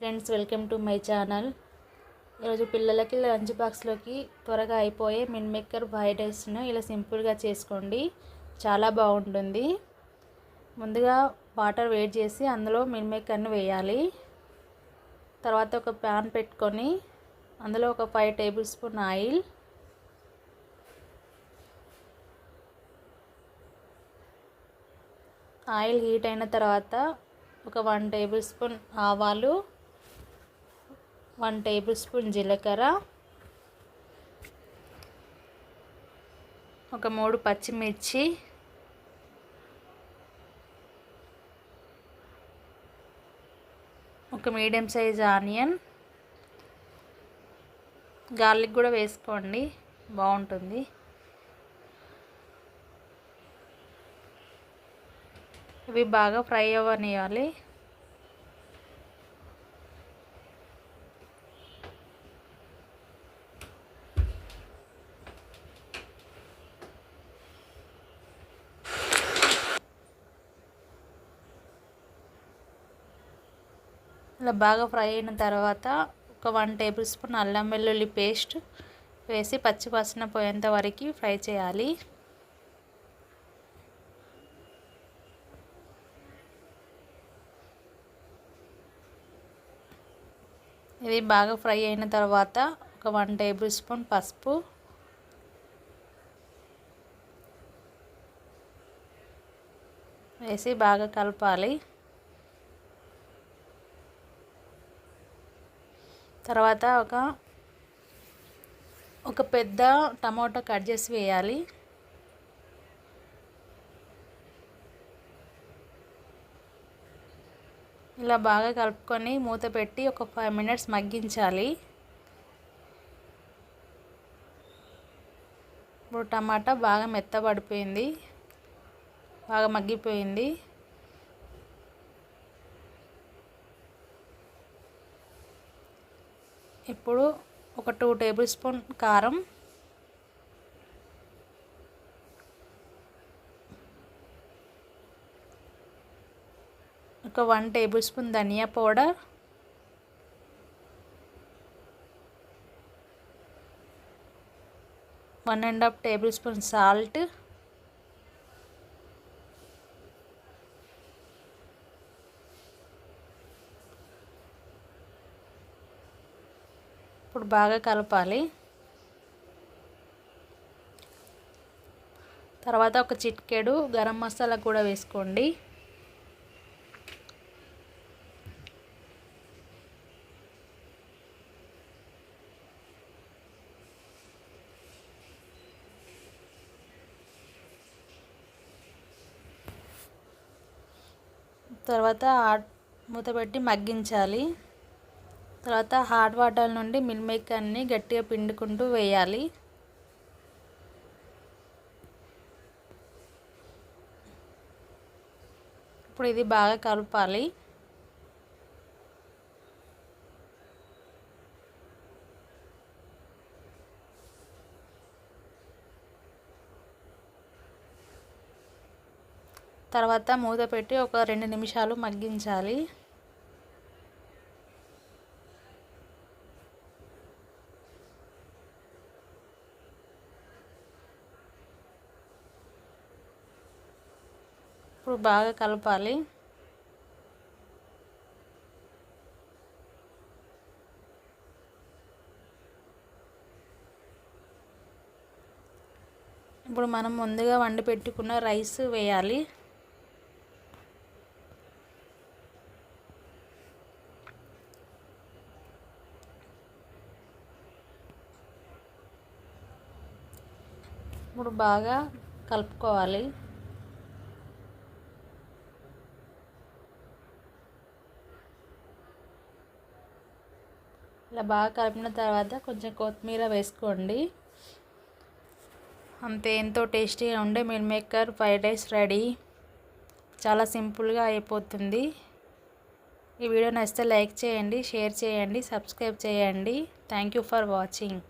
Friends welcome to my channel ఈరోజు పిల్లలకి lunch బాక్స్లోకి త్వరగా అయిపోయే మిన్ మేకర్ ఫ్రైడ్ రైస్ను ఇలా సింపుల్గా చేసుకోండి. చాలా బాగుంటుంది. ముందుగా వాటర్ వేడి చేసి అందులో మిన్ మేకర్ని వేయాలి. తర్వాత ఒక ప్యాన్ పెట్టుకొని అందులో ఒక five tablespoon oil. Oil heat అయిన తర్వాత ఒక వన్ టేబుల్ స్పూన్ ఆవాలు. వన్ టేబుల్ స్పూన్ జీలకర్ర ఒక మూడు పచ్చిమిర్చి ఒక మీడియం సైజ్ ఆనియన్. గార్లిక్ కూడా వేసుకోండి బాగుంటుంది. ఇవి బాగా ఫ్రై అవ్వనివ్వాలి ఇలా బాగా ఫ్రై అయిన తర్వాత ఒక వన్ టేబుల్ స్పూన్ అల్లం వెల్లుల్లి పేస్ట్ వేసి పచ్చి పోయేంత వరకు ఫ్రై చేయాలి. ఇది బాగా ఫ్రై అయిన తర్వాత ఒక వన్ టేబుల్ స్పూన్ పసుపు. వేసి బాగా కలపాలి. తర్వాత ఒక ఒక పెద్ద టమాటో కట్ చేసి వేయాలి. ఇలా బాగా కలుపుకొని మూత పెట్టి ఒక ఫైవ్ మినిట్స్ మగ్గించాలి. ఇప్పుడు టమాటా బాగా మెత్తబడిపోయింది బాగా మగ్గిపోయింది. ఇప్పుడు ఒక టూ టేబుల్ స్పూన్ కారం. ఒక one tablespoon dhaniya powder. One and half tablespoon salt. ఇప్పుడు బాగా కలపాలి. తర్వాత ఒక చిట్కెడు గరం మసాలా కూడా వేసుకోండి. తర్వాత మూత పెట్టి మగ్గించాలి. తర్వాత హాట్ వాటర్ నుండి మిల్ మేకర్ని గట్టిగా పిండుకుంటూ వేయాలి. ఇప్పుడు ఇది బాగా కలపాలి. తర్వాత మూత పెట్టి ఒక రెండు నిమిషాలు మగ్గించాలి. ఇప్పుడు బాగా కలపాలి. ఇప్పుడు మనం ముందుగా వండి పెట్టుకున్న రైస్ వేయాలి. ఇప్పుడు బాగా కలుపుకోవాలి. ఇలా బాగా కలిపిన తర్వాత కొంచెం కొత్తిమీర వేసుకోండి. అంతే ఎంతో టేస్టీగా ఉండే meal maker fried rice ready. చాలా సింపుల్గా అయిపోతుంది. ఈ వీడియో నచ్చితే లైక్ చేయండి షేర్ చేయండి సబ్స్క్రైబ్ చేయండి. Thank you for watching.